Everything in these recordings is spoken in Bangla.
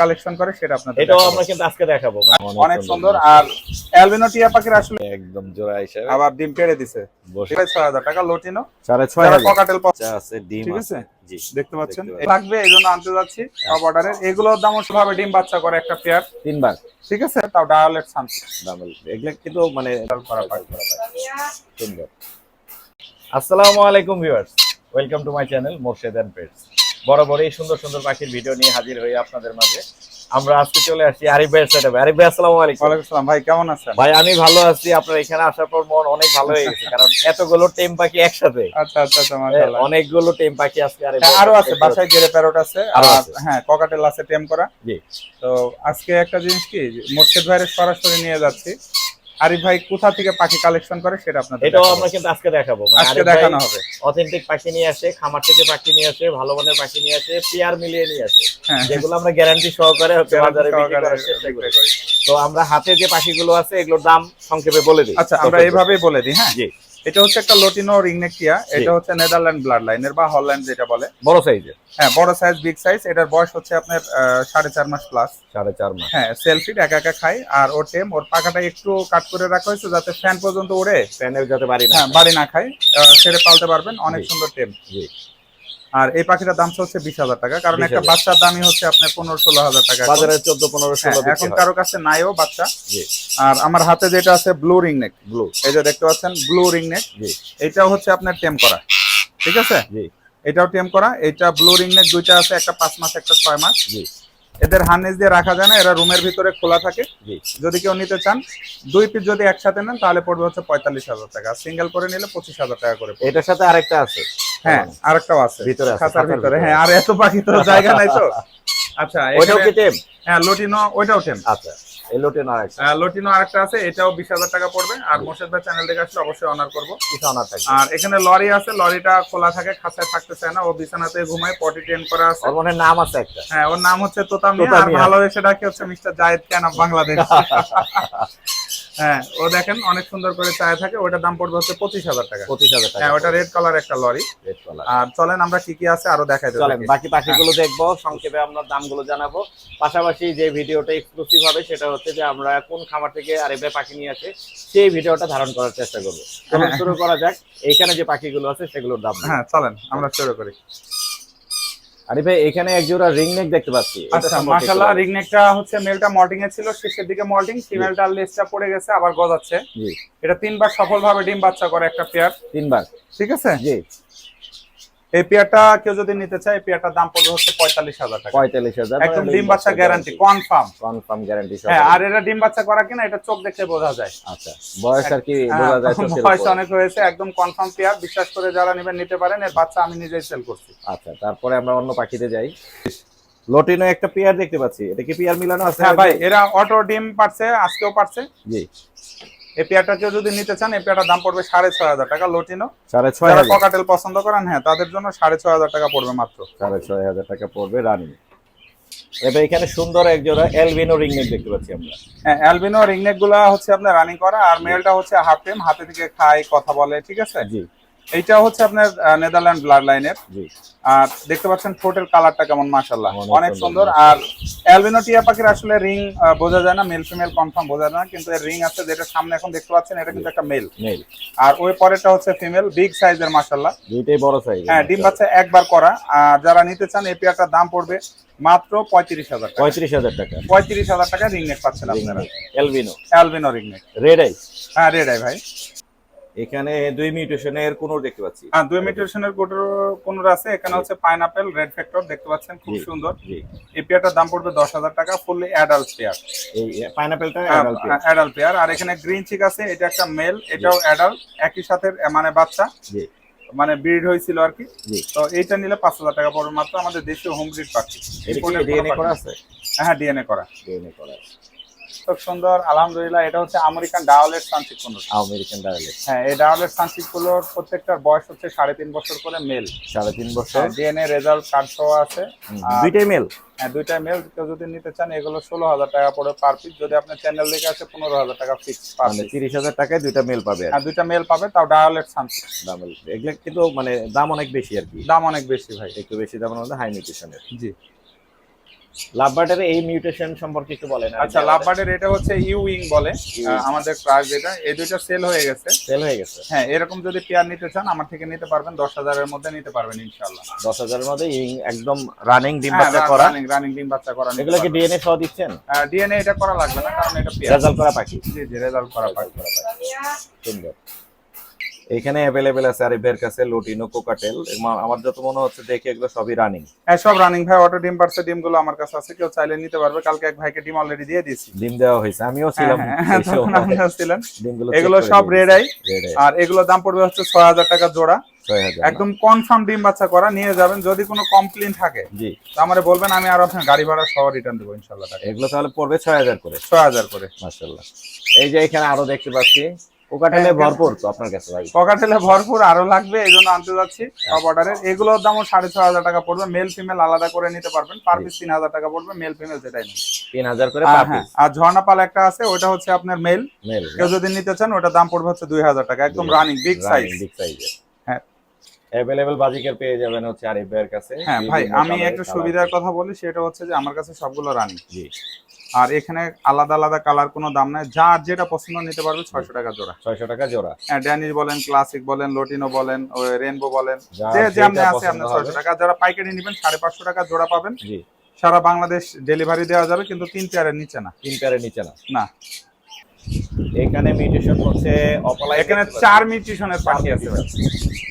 কালেকশন করে সেটা আপনাদের এটাও আমরা কিন্তু আজকে দেখাবো অনেক সুন্দর। আর অ্যালবিনো টিয়া পাখির আসলে একদম জোড়া হিসেবে আবার ডিম পেড়ে দিছে। বসে। সেটাই ছয় হাজার টাকা লোটিনো সাড়ে ছয় যারা ককাটেল পছন্দ আছে ডিম ঠিক আছে? জি দেখতে পাচ্ছেন? লাগবে এই জন্য আনতে যাচ্ছি সব অর্ডারের এগুলোর দাম ভাবে ডিম বাচ্চা করে একটা পেয়ার তিনবার। ঠিক আছে? তাও ডায়ালেট শান্তি দাম এগুলো কিন্তু মানে করা পায়। সুন্দর। আসসালামু আলাইকুম viewers welcome to my channel Morshed and pets বরাবর এই সুন্দর সুন্দর পাখির ভিডিও নিয়ে হাজির হই আপনাদের মাঝে। আমরা আজকে চলে আসছি আরিফ ভাইয়ের সেটআপে আরিফ ভাই আসসালামু আলাইকুম। ওয়ালাইকুম আসসালাম ভাই কেমন আছেন? ভাই আমি ভালো আছি। আপনার এখানে আসার পর মন অনেক ভালো হয়ে গেছে কারণ এতগুলো টেম পাখি একসাথে। আচ্ছা আচ্ছা আচ্ছা মাশাআল্লাহ। অনেকগুলো টেম পাখি আজকে আরিফ হ্যাঁ, আরও আছে বাসায় গেরে প্যারট আছে আর হ্যাঁ ককাটেল আছে টেম করা। জি। তো আজকে একটা জিনিস কি মোর্শেদ ভাইয়ের সরাসরি নিয়ে যাচ্ছি। আরিফ ভাই কোথা থেকে পাখি কালেকশন করে সেটা আপনাদের এটাও আমরা কিন্তু আজকে দেখাবো। মানে আজকে দেখানো হবে। অথেন্টিক পাখি নিয়ে আসে খামার থেকে পাখি নিয়ে আসে ভালো মানের পাখি নিয়ে আসে পেয়ার মিলিয়ে নিয়ে আসে। হ্যাঁ। যেগুলো আমরা গ্যারান্টি সহকারে বাজারে বিক্রি করার চেষ্টা করি। করি। তো আমরা হাতে যে পাখিগুলো আছে এগুলোর দাম সংক্ষেপে বলে দিই। আচ্ছা আমরা এইভাবেই বলে দিই হ্যাঁ? জি। এটা হচ্ছে একটা লটিনো রিংনেকিয়া এটা হচ্ছে নেদারল্যান্ড ব্লাড লাইনের বা হল্যান্ড যেটা বলে। বড় সাইজের হ্যাঁ বড় সাইজ বিগ সাইজ এটার বয়স হচ্ছে আপনার সাড়ে চার মাস প্লাস সাড়ে চার মাস। হ্যাঁ সেলফিট একা একা খায়। আর ওর টেম ওর পাখাটা একটু কাট করে রাখা হয়েছে যাতে ফ্যান পর্যন্ত উড়ে ফ্যানের যাতে বাড়ি না হ্যাঁ বাড়ি না খায়। ছেড়ে পালতে পারবেন। অনেক সুন্দর টেম জি। আর এই পাখিটার দাম হচ্ছে বিশ হাজার টাকা কারণ একটা বাচ্চার দামই হচ্ছে আপনার পনেরো ষোলো হাজার টাকা। বাজারে চোদ্দ পনেরো হ্যাঁ, ষোলো এখন কারও কাছে নাইও বাচ্চা। জি। আর আমার হাতে যেটা আছে ব্লু রিং নেক। ব্লু। এই যে দেখতে পাচ্ছেন ব্লু রিং নেক। জি। এটাও হচ্ছে আপনার টেম করা। ঠিক আছে? জি। এটাও টেম করা। এটা ব্লু রিং নেক দুইটা আছে একটা পাঁচ মাস একটা ছয় মাস। জি। এদের হার্নেস দিয়ে রাখা যায় না এরা রুমের ভিতরে খোলা থাকে। যদি কেউ নিতে চান দুই পিস যদি একসাথে নেন তাহলে পড়বে হচ্ছে পঁয়তাল্লিশ হাজার টাকা। সিঙ্গেল করে নিলে পঁচিশ হাজার টাকা করে এটার সাথে আরেকটা আছে। হ্যাঁ আরেকটাও আছে। ভিতরে ভিতরে। ভিতরে। হ্যাঁ আর এত পাখি তো জায়গা নাই তো। আচ্ছা ওইটাও কি টেম হ্যাঁ লুটিনো ওইটাও টেম আচ্ছা। এই লোটে না আরেকটা আর একটা আরেকটা আছে এটাও বিশ হাজার টাকা পড়বে। আর মোর্শেদ ভাই চ্যানেল থেকে আসলে অবশ্যই অনার করব। কিছু অনার থাকে আর এখানে লরি আছে লরিটা খোলা থাকে খাঁচায় থাকতে চায় না ও বিছানাতে ঘুমায় পটি ট্রেন করা আছে। ওর মনে নাম আছে একটা। হ্যাঁ ওর নাম হচ্ছে তোতা মিয়া আর। ভালোবেসে ডাকে হচ্ছে মিস্টার জায়েদ কেন বাংলাদেশ? হ্যাঁ ও দেখেন অনেক সুন্দর করে চায় থাকে ওটার দাম পড়বে হচ্ছে পঁচিশ হাজার টাকা। পঁচিশ হাজার টাকা। হ্যাঁ ওটা রেড কালার একটা লরি। রেড কালার আর চলেন আমরা কি কি আছে আরও দেখাই চলেন বাকি পাখিগুলো দেখব সংক্ষেপে আমরা দামগুলো জানাব। পাশাপাশি যে ভিডিওটা এক্সক্লুসিভ হবে সেটা হচ্ছে যে আমরা কোন খামার থেকে আরেকবার পাখি নিয়ে আসে সেই ভিডিওটা ধারণ করার চেষ্টা করব। চলুন শুরু করা যাক এইখানে যে পাখিগুলো আছে সেগুলোর দাম। হ্যাঁ চলেন আমরা শুরু করি। আরে ভাই এখানে এক জোড়া রিং নেক দেখতে পাচ্ছি। আচ্ছা মাশাআল্লাহ রিং রিংনেকটা হচ্ছে মেলটা মল্টিং এ ছিল শেষের দিকে মল্টিং ফিমেলটা লেজটা পড়ে গেছে আবার গজাচ্ছে। জি। এটা তিনবার সফলভাবে ডিম বাচ্চা করে একটা পেয়ার তিনবার। ঠিক আছে? জি। এই পেয়ারটা কেউ যদি নিতে চায় পেয়ারটার দাম পড়বে হচ্ছে পঁয়তাল্লিশ হাজার টাকা। পঁয়তাল্লিশ হাজার একদম ডিম বাচ্চা গ্যারান্টি কনফার্ম কনফার্ম গ্যারান্টি হ্যাঁ আর এটা ডিম বাচ্চা করা কিনা এটা চোখ দেখে বোঝা যায়। আচ্ছা বয়স আর কি হ্যাঁ, বোঝা যায় বয়স অনেক হয়েছে একদম কনফার্ম পেয়ার। বিশ্বাস করে যারা নেবেন নিতে পারেন এর বাচ্চা আমি নিজেই সেল করছি। আচ্ছা তারপরে আমরা অন্য পাখিতে যাই। লটিনো একটা পেয়ার দেখতে পাচ্ছি। এটা কি পেয়ার মিলানো আছে? হ্যাঁ ভাই এরা অটো ডিম পারছে আজকেও পারছে। জি। এই যদি নিতে চান এই পেয়ারটার দাম পড়বে সাড়ে ছয় হাজার টাকা লোটিনো। সাড়ে ছয় হাজার। ককাটেল পছন্দ করেন হ্যাঁ তাদের জন্য সাড়ে ছয় হাজার টাকা পড়বে মাত্র। সাড়ে ছয় হাজার টাকা পড়বে রানিং। এবার এখানে সুন্দর এক অ্যালবিনো এলবিনো রিং নেক দেখতে পাচ্ছি আমরা। হ্যাঁ অ্যালবিনো রিংনেকগুলা হচ্ছে আপনার রানিং করা আর মেলটা হচ্ছে হাফ টেম হাতে থেকে খায় কথা বলে ঠিক আছে? জি। এইটা হচ্ছে আপনার নেদারল্যান্ড ব্লাড লাইনের আর দেখতে পাচ্ছেন ঠোঁটের কালারটা কেমন মাশাল্লাহ অনেক সুন্দর, আর অ্যালবিনো টিয়া পাখির আসলে রিং বোঝা যায় না মেল ফিমেল কনফার্ম বোঝা যায় না কিন্তু এর রিং আছে যেটা সামনে এখন দেখতে পাচ্ছেন এটা কিন্তু একটা মেল মেল আর ওই পরেরটা হচ্ছে ফিমেল বিগ সাইজের মাশাল্লাহ দুইটাই বড় সাইজ হ্যাঁ ডিম বাচ্চা একবার করা। আর যারা নিতে চান এই পেয়ারটার দাম পড়বে মাত্র পঁয়ত্রিশ হাজার টাকা। পঁয়ত্রিশ হাজার টাকা। পঁয়ত্রিশ হাজার টাকা রিং নেক পাচ্ছেন আপনারা। Albino albino ring neck red eye হ্যাঁ রেড আই ভাই। এখানে দুই মিউটেশনের কোন দেখতে পাচ্ছি। হ্যাঁ দুই কোনোর আছে এখানে হচ্ছে পাইনাপেল রেড ফ্যাক্টর দেখতে পাচ্ছেন খুব সুন্দর। এই পেয়ারটার দাম পড়বে দশ হাজার টাকা ফুললি অ্যাডাল্ট পেয়ার। এই পাইনাপেলটা অ্যাডাল্ট পেয়ার। আর এখানে গ্রিন চিক আছে এটা একটা মেল এটাও অ্যাডাল্ট একই সাথে মানে বাচ্চা। মানে ব্রিড হয়েছিল আর কি। তো এইটা নিলে পাঁচ হাজার টাকা পড়বে মাত্র আমাদের দেশীয় হোম ব্রিড কোনো ডিএনএ করা আছে? হ্যাঁ ডিএনএ করা। ডিএনএ করা আছে। খুব সুন্দর আলহামদুলিল্লাহ এটা হচ্ছে আমেরিকান ডাওয়ালের সানসিক কোন আমেরিকান ডায়ালেক্ট হ্যাঁ এই ডাওয়ালের সানসিকগুলোর প্রত্যেকটার বয়স হচ্ছে সাড়ে তিন বছর করে মেল সাড়ে তিন বছর। ডিএনএ রেজাল্ট কার্ড সহ আছে। দুইটাই মেল হ্যাঁ দুইটা মেল কেউ যদি নিতে চান এগুলো ষোলো হাজার টাকা পড়ে পার পিস যদি আপনার চ্যানেল দেখে আসে পনেরো হাজার টাকা ফিক্স মানে তিরিশ হাজার টাকায় দুইটা মেল পাবে আর আর দুইটা মেল পাবে তাও ডায়ালেট সানসিক দাম এগুলো কিন্তু মানে দাম অনেক বেশি আর কি। দাম অনেক বেশি ভাই। একটু বেশি দামের মধ্যে হাই নিউট্রিশনের জি। লাভবার্ডের এই মিউটেশন সম্পর্কে একটু বলেন আচ্ছা লাভবার্ডের এটা হচ্ছে ইউ উইং বলে আমাদের ক্লাস যেটা এই দুইটা সেল হয়ে গেছে। সেল হয়ে গেছে। হ্যাঁ এরকম যদি পেয়ার নিতে চান আমার থেকে নিতে পারবেন দশ হাজারের মধ্যে নিতে পারবেন ইনশাল্লাহ দশ হাজারের মধ্যে একদম রানিং ডিম বাচ্চা করা। রানিং রানিং ডিম বাচ্চা করা এগুলো কি ডিএনএ সহ দিচ্ছেন? ডিএনএ এটা করা লাগবে না কারণ এটা পেয়ার রেজাল্ট করা পাখি। জি জি রেজাল্ট করা পাবে সুন্দর। এখানে অ্যাভেলেবেল আছে আরিফের কাছে লোটিনো কোকাটেল। আমার যত মনে হচ্ছে দেখে এগুলো সবই রানিং হ্যাঁ সব রানিং ভাই অটো ডিম পারছে ডিমগুলো আমার কাছে আছে। কেউ চাইলে নিতে পারবে। কালকে এক ভাইকে ডিম অলরেডি দিয়ে দিয়েছি। ডিম দেওয়া হয়েছে। আমিও ছিলাম হ্যাঁ, হ্যাঁ, সেই সময়। আপনিও ছিলেন। এগুলো সব রেড আই আর এগুলোর দাম পড়বে হচ্ছে ছয় হাজার টাকা জোড়া। একদম কনফার্ম ডিম বাচ্চা করা। নিয়ে যাবেন। যদি কোনো কমপ্লেন থাকে জি। তো আমারে বলবেন আমি আর আপনার গাড়ি ভাড়া সহ রিটার্ন দেবো ইনশাল্লাহ। এগুলো তাহলে পড়বে ছয় হাজার করে। ছয় হাজার করে। মাশাল্লাহ। এই যে এখানে আরও দেখতে পাচ্ছি। কোকাটেলে হ্যাঁ, ভরপুর তো আপনার কাছে ভাই? পকেটেলে ভরপুর আরও লাগবে এই জন্য আনতে যাচ্ছি সব অর্ডারের এগুলোর দামও সাড়ে ছয় হাজার টাকা পড়বে মেল ফিমেল আলাদা করে নিতে পারবেন। পার পিস তিন হাজার টাকা পড়বে মেল ফিমেল যেটাই নেই তিন হাজার করে আর হ্যাঁ পিস আর ঝর্ণা পাল একটা আছে ওটা হচ্ছে আপনার মেল কেউ যদি নিতে চান ওটা দাম পড়বে হচ্ছে দুই হাজার টাকা একদম রানিং বিগ সাইজ বিগ সাইজের হ্যাঁ। অ্যাভেলেবল বাজিকের পেয়ে যাবেন হচ্ছে আরিফ ভাইয়ের কাছে। হ্যাঁ ভাই আমি একটা সুবিধার কথা বলি সেটা হচ্ছে যে আমার কাছে সবগুলো রানিং জি। আর এখানে আলাদা আলাদা কালার কোনো দাম নাই। যার যেটা পছন্দ নিতে পারবে ছয়শো টাকা জোড়া। ছয়শো টাকা জোড়া। হ্যাঁ ড্যানিশ বলেন ক্লাসিক বলেন লোটিনো বলেন রেনবো বলেন যে আছে আপনি ছয়শো টাকা। যারা পাইকারি নেবেন সাড়ে পাঁচশো টাকা জোড়া পাবেন। সারা বাংলাদেশ ডেলিভারি দেওয়া যাবে কিন্তু তিন পেয়ারের নিচে না। তিন পেয়ারের নিচে না। না। এখানে মিউটেশন হচ্ছে অপলাই এখানে চার মিউটিশনের পাখি আছে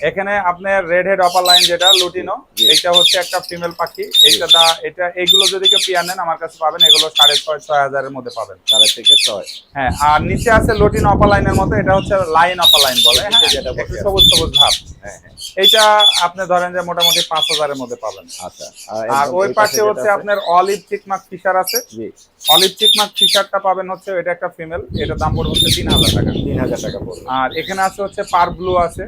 এখানে আপনার রেড হেড অপার লাইন যেটা লুটিনো এটা হচ্ছে একটা ফিমেল পাখি। এইটা দা এটা এগুলো যদি কেউ পেয়ার নেন আমার কাছে পাবেন এগুলো সাড়ে ছয় ছয় হাজারের মধ্যে পাবেন। চারের থেকে ছয়। হ্যাঁ আর নিচে আছে লটিন অপার লাইনের মতো এটা হচ্ছে লাইন অপার লাইন বলে হ্যাঁ। সবুজ সবুজ ভাব। হ্যাঁ হ্যাঁ। এইটা আপনি ধরেন যে মোটামুটি পাঁচ হাজারের মধ্যে পাবেন। আচ্ছা আর ওই পাশে হচ্ছে আপনার অলিভ চিকমাক ফিশার আছে। অলিভ চিকমাক ফিশারটা পাবেন হচ্ছে এটা একটা ফিমেল এটা দাম পড়বে হচ্ছে তিন হাজার টাকা। তিন হাজার টাকা পড়বে। আর এখানে আছে হচ্ছে পার ব্লু আছে।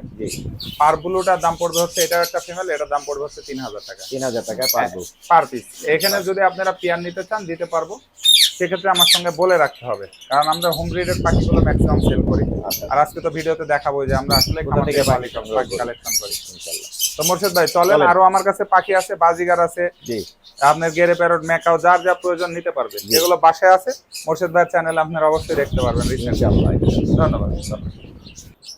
পার ব্লুটার দাম পড়বে হচ্ছে এটা একটা ফিমেল এটার দাম পড়বে হচ্ছে তিন হাজার টাকা। তিন হাজার টাকা পারব পার পিস এখানে যদি আপনারা পেয়ার নিতে চান দিতে পারব। সেক্ষেত্রে আমার সঙ্গে বলে রাখতে হবে। কারণ আমরা হোম ব্রিডের পাখিগুলো ম্যাক্সিমাম সেল করি। আচ্ছা। আর আজকে তো ভিডিওতে দেখাবো যে আমরা আসলে। কালেকশন করি। ইনশাল্লাহ। তো মোর্শেদ ভাই চলেন। আরও আমার কাছে পাখি আছে বাজিগার আছে। জি। আপনার গেরে প্যারট মেকাও যার যা প্রয়োজন নিতে পারবে। জি। যেগুলো বাসায় আছে। মোর্শেদ ভাইয়ের চ্যানেল আপনারা অবশ্যই দেখতে পারবেন ধন্যবাদ।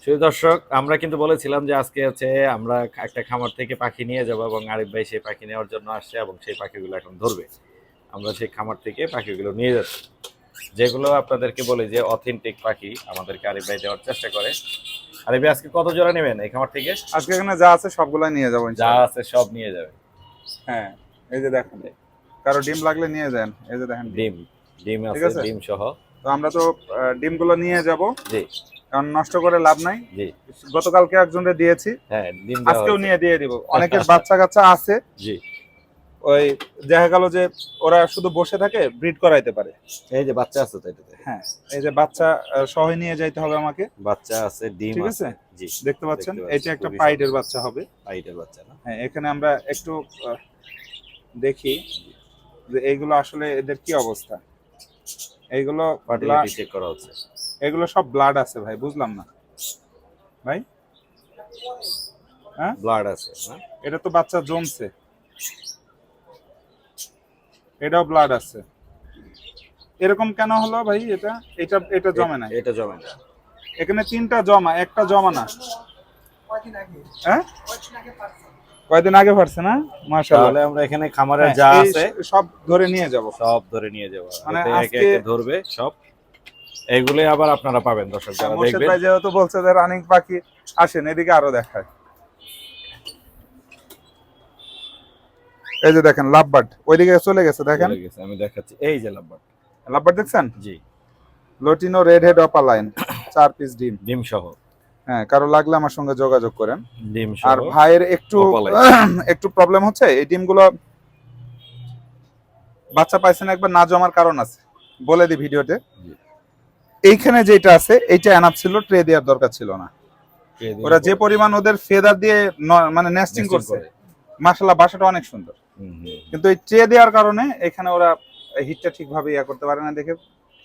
সেই দর্শক আমরা কিন্তু বলেছিলাম যে আজকে হচ্ছে আমরা একটা খামার থেকে পাখি নিয়ে যাব এবং আরিফ ভাই সেই পাখি নেওয়ার জন্য আসছে এবং সেই পাখিগুলো এখন ধরবে। আমরা সেই খামার থেকে পাখিগুলো নিয়ে যাচ্ছি। যেগুলো আপনাদেরকে বলি যে অথেন্টিক পাখি আমাদেরকে আরিফ ভাই দেওয়ার চেষ্টা করে। আজকে কত জোড়া নেবেন এই খামার থেকে? আজকে এখানে যা আছে সবগুলো নিয়ে যাব যা আছে সব নিয়ে যাবে হ্যাঁ এই যে দেখেন কারও ডিম লাগলে নিয়ে যান এই যে দেখেন ডিম ডিম আছে? ডিম সহ। তো আমরা তো ডিমগুলো নিয়ে যাব। জি। কারণ নষ্ট করে লাভ নাই। জি। গতকালকে একজনকে দিয়েছি। হ্যাঁ ডিম আজকেও নিয়ে দিয়ে দিব। অনেকের বাচ্চা কাচ্চা আছে। জি। ওই দেখা গেল যে ওরা শুধু বসে থাকে ব্রিড করাইতে পারে। এই যে বাচ্চা আছে তো এটাতে। হ্যাঁ এই যে বাচ্চা সহ নিয়ে যাইতে হবে আমাকে। বাচ্চা আছে ডিম ঠিক আছে? জি দেখতে পাচ্ছেন? এটা একটা পাইডের বাচ্চা হবে। পাইডের বাচ্চা না? হ্যাঁ এখানে আমরা একটু দেখি যে এইগুলো আসলে এদের কি অবস্থা। এইগুলো ফার্টিলিটি চেক করা হচ্ছে। এগুলো সব ব্লাড আছে ভাই বুঝলাম না। ভাই? হ্যাঁ? ব্লাড আছে এটা তো বাচ্চা জমছে। এটাও ব্লাড আছে। এরকম কেন হলো ভাই এটা? এটা এটা জমে না এটা জমে না এখানে তিনটা জমা একটা জমা না। হ্যাঁ? কয়দিন আগে পারছে না? মাশাআল্লাহ। তাহলে আমরা এখানে খামারে হ্যাঁ, যা আছে সব ধরে নিয়ে যাব। সব ধরে নিয়ে যাব। মানে একে একে ধরবে সব। এগুলো আবার আপনারা পাবেন দর্শক যারা দেখবেন। যেহেতু বলছে যে রানিং পাখি আসেন এদিকে আরও দেখায়। এই যে দেখেন লাভবার্ড। ওইদিকে চলে গেছে দেখেন। আমি দেখাচ্ছি। এই যে লাম্বার লাভবার্ড দেখছেন? জি। Lutino red head opaline চার পিস ডিম। ডিম সহ। হ্যাঁ কারও লাগলে আমার সঙ্গে যোগাযোগ করেন। ডিম সহ। আর ভাইয়ের একটু একটু প্রবলেম হচ্ছে এই ডিমগুলো বাচ্চা পাইছেন একবার না জমার কারণ আছে। বলে দি ভিডিওতে। এইখানে যেটা আছে এইটা এনাফ ছিল ট্রে দেওয়ার দরকার ছিল না। ওরা যে পরিমাণ ওদের ফেদার দিয়ে মানে নেস্টিং করছে। করে। মাশাল্লাহ বাসাটা অনেক সুন্দর। কিন্তু এই ট্রে দেওয়ার কারণে এখানে ওরা হিটটা ঠিকভাবে ইয়া করতে পারে না দেখে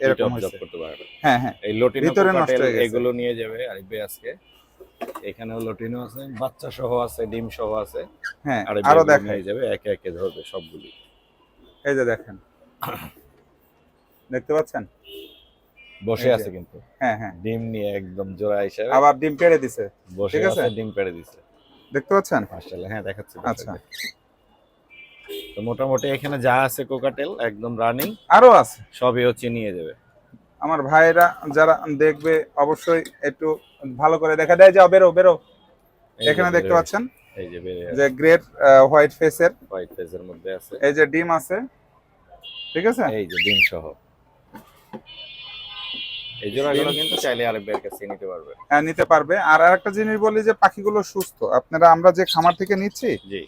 এরকম হয়েছে। করতে পারবে। হ্যাঁ হ্যাঁ। এই লটিনো ভিতরে নষ্ট হয়ে গেছে। এগুলো নিয়ে যাবে আরিফ আজকে। এখানেও লটিনো আছে বাচ্চা সহ আছে ডিম সহ আছে। হ্যাঁ আরও এগুলো যাবে একে একে ধরবে সবগুলি। এই যে দেখেন। দেখতে পাচ্ছেন? বসে আছে কিন্তু। হ্যাঁ হ্যাঁ। ডিম নিয়ে একদম জোড়া হিসেবে। আবার ডিম পেড়ে দিছে। বসে? আছে? ডিম পেড়ে দিছে। দেখতে পাচ্ছেন? মাশাআল্লাহ হ্যাঁ দেখাচ্ছি। আচ্ছা। তো মোটামুটি এখানে যা আছে কোকাটেল একদম রানিং। আরও আছে। সবই হচ্ছে নিয়ে যাবে আমার ভাইরা যারা দেখবে অবশ্যই একটু ভালো করে দেখা। দেয় যাও বেরো বেরো। এখানে দেখতে পাচ্ছেন? এই যে বেরিয়ে যে গ্রেট হোয়াইট ফেসের হোয়াইট ফেজের মধ্যে আছে। এই যে ডিম আছে। ঠিক আছে? এই যে ডিম সহ। এই জোড়াগুলো কিন্তু চাইলে আরেক বের কাছে নিতে পারবে। হ্যাঁ, নিতে পারবে। আর আরেকটা জিনিস বলি যে পাখিগুলো সুস্থ। আপনারা আমরা যে খামার থেকে নিচ্ছি জি।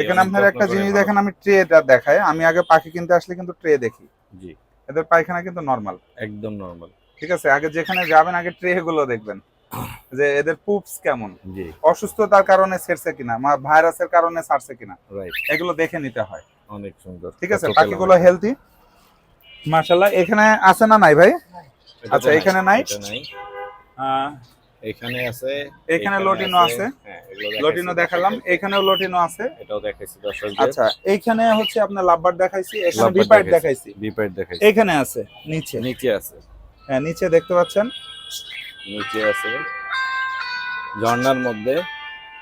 এখানে আপনার একটা জিনিস দেখেন আমি ট্রেটা দেখাই। আমি আগে পাখি কিনতে আসলে কিন্তু ট্রে দেখি। জি। এদের পায়খানা কিন্তু নরমাল একদম নরমাল ঠিক আছে? আগে যেখানে যাবেন আগে ট্রে গুলো দেখবেন। যে এদের পুপস কেমন? জি। অসুস্থতার কারণে সেরছে কিনা? বা ভাইরাসের কারণে সারছে কিনা? রাইট এগুলো দেখে নিতে হয়। অনেক সুন্দর। ঠিক আছে? পাখিগুলো। হেলদি মার্শাল্লাহ এখানে আছে না নাই ভাই? আচ্ছা, এখানে নাই? এখানে আছে এখানে লটিনো আছে হ্যাঁ লটিনো দেখালাম এখানেও লটিনো আছে। এটাও দেখাইছি দর্শকদের। আচ্ছা এইখানে হচ্ছে আপনার লাভবার দেখাইছি এখানে বিপাইট দেখাইছি বিপাইট দেখাইছি। এখানে আছে নিচে। নিচে আছে। হ্যাঁ নিচে দেখতে পাচ্ছেন। নিচে আছে। ঝর্ণার মধ্যে।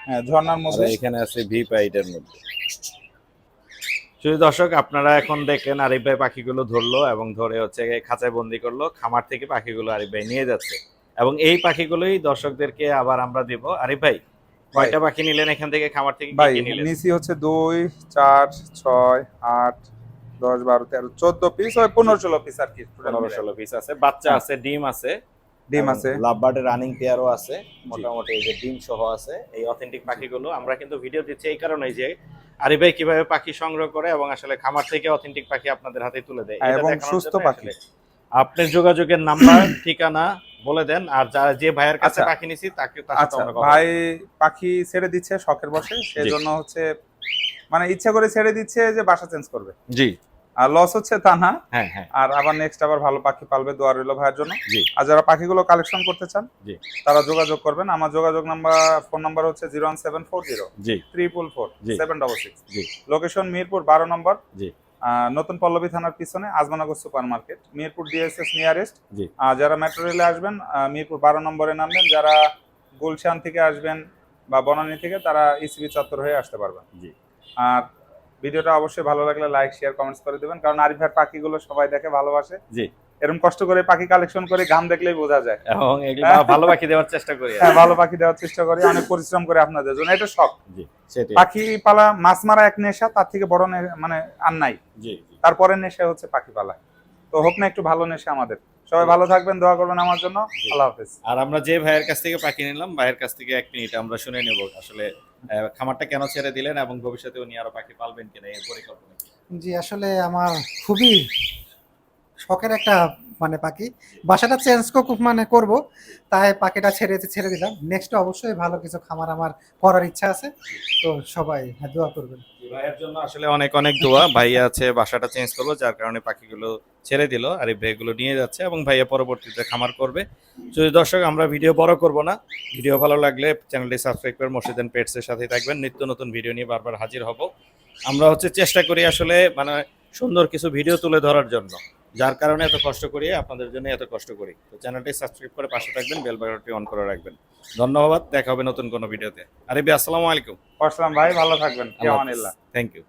হ্যাঁ ঝর্ণার মধ্যে। এখানে আছে ভি পাইটের মধ্যে। শুধু দর্শক আপনারা এখন দেখেন আরিফ ভাই পাখিগুলো ধরলো এবং ধরে হচ্ছে খাঁচায় বন্দি করল। খামার থেকে পাখিগুলো আরিফ ভাই নিয়ে যাচ্ছে। এবং এই পাখিগুলোই দর্শকদেরকে আবার আমরা দিব। আরিফ ভাই কয়টা পাখি নিলেন এখান থেকে? খামার থেকে ভাই নিচি হচ্ছে দুই চার ছয় আট দশ বারো তেরো চোদ্দ পিস ওই পনেরো ষোলো পিস আর কি পনেরো। ষোলো পিস আছে। বাচ্চা হ্যাঁ। আছে ডিম আছে। ডিম আছে। লাভবার্ডের রানিং পেয়ারও আছে। মোটামুটি এই যে ডিম সহ আছে এই অথেন্টিক পাখিগুলো। আমরা কিন্তু ভিডিও দিচ্ছি এই কারণে যে আরিফ ভাই কীভাবে পাখি সংগ্রহ করে এবং আসলে খামার থেকে অথেন্টিক পাখি আপনাদের হাতে তুলে দেয়। হ্যাঁ, এটা এবং সুস্থ জন্য পাখি। আপনার যোগাযোগের নাম্বার ঠিকানা বলে দেন আর যারা যে ভাইয়ের কাছে আচ্ছা। পাখি নিছি তাকে আচ্ছা ভাই পাখি ছেড়ে দিচ্ছে শখের বসে সেজন্য হচ্ছে মানে ইচ্ছা করে ছেড়ে দিচ্ছে যে বাসা চেঞ্জ করবে। জি। আর লস হচ্ছে তা না। হ্যাঁ হ্যাঁ। আর আবার নেক্সট আবার ভালো পাখি পালবে দোয়া রইল ভাইয়ের জন্য। জি। আর যারা পাখিগুলো কালেকশন করতে চান জি। তারা যোগাযোগ করবেন। আমার যোগাযোগ নাম্বার ফোন নাম্বার হচ্ছে zero one seven four zero জি। ট্রিপল ফোর জি। Seven double six location Mirpur বারো নম্বর। নতুন পল্লবী থানার পিছনে Azamnagar super market Mirpur DSS nearest যারা মেট্রো রেলে আসবেন মিরপুর বারো নম্বরে নামবেন। যারা গুলশান থেকে আসবেন বা বনানী থেকে তারা ইসিবি চত্বর হয়ে আসতে পারবেন। জি। আর ভিডিওটা অবশ্যই ভালো লাগলে লাইক শেয়ার কমেন্টস করে দেবেন। কারণ আরিফার পাখিগুলো সবাই দেখে ভালোবাসে। জি। এরকম কষ্ট করে পাখি কালেকশন করে ঘাম দেখলেই বোঝা যায়। এবং এগুলো ভালো পাখি দেওয়ার চেষ্টা করি হ্যাঁ ভালো পাখি দেওয়ার চেষ্টা করি অনেক পরিশ্রম করে আপনাদের জন্য এটা শখ। জি সেটাই। পাখি পালা মাছ মারা এক নেশা তার থেকে বড় মানে আর নাই। তারপরে নেশা হচ্ছে পাখি পালা। তো হোক না একটু ভালো নেশা আমাদের। সবাই ভালো থাকবেন দোয়া করবেন আমার জন্য। আল্লাহ হাফেজ। আর আমরা যে ভাইয়ের কাছ থেকে পাখি নিলাম ভাইয়ের কাছ থেকে এক মিনিট আমরা শুনে নেব আসলে খামারটা কেন ছেড়ে দিলেন এবং ভবিষ্যতে উনি আরও পাখি পালবেন কিনা এই পরিকল্পনা জি আসলে আমার খুবই শখের একটা মানে পাখি। বাসাটা চেঞ্জ মানে করব, তাই পাখিটা ছেড়ে ছেড়ে দিলাম। নেক্সট অবশ্যই ভালো কিছু খামার আমার করার ইচ্ছা আছে। তো সবাই দোয়া করবেন। ভাইয়ের জন্য আসলে অনেক অনেক দোয়া। ভাইয়া আছে, বাসাটা চেঞ্জ করল, যার কারণে পাখিগুলো ছেড়ে দিল আর এই ভাইগুলো নিয়ে যাচ্ছে এবং ভাইয়া পরবর্তীতে খামার করবে। যদি দর্শক, আমরা ভিডিও বড় করব না। ভিডিও ভালো লাগলে চ্যানেলটি সাবস্ক্রাইব করে মসজিদ পেটস এর সাথেই থাকবেন। নিত্য নতুন ভিডিও নিয়ে বারবার হাজির হব। আমরা হচ্ছে চেষ্টা করি আসলে মানে সুন্দর কিছু ভিডিও তুলে ধরার জন্য। যার কারণে এত কষ্ট করি আপনাদের জন্য এত কষ্ট করি। তো চ্যানেলটি সাবস্ক্রাইব করে পাশে থাকবেন বেল বাটনটি অন করে রাখবেন। ধন্যবাদ দেখা হবে নতুন কোনো ভিডিওতে। আরে ভাই আসসালামু আলাইকুম। আসসালাম ভাই ভালো থাকবেন। Thank you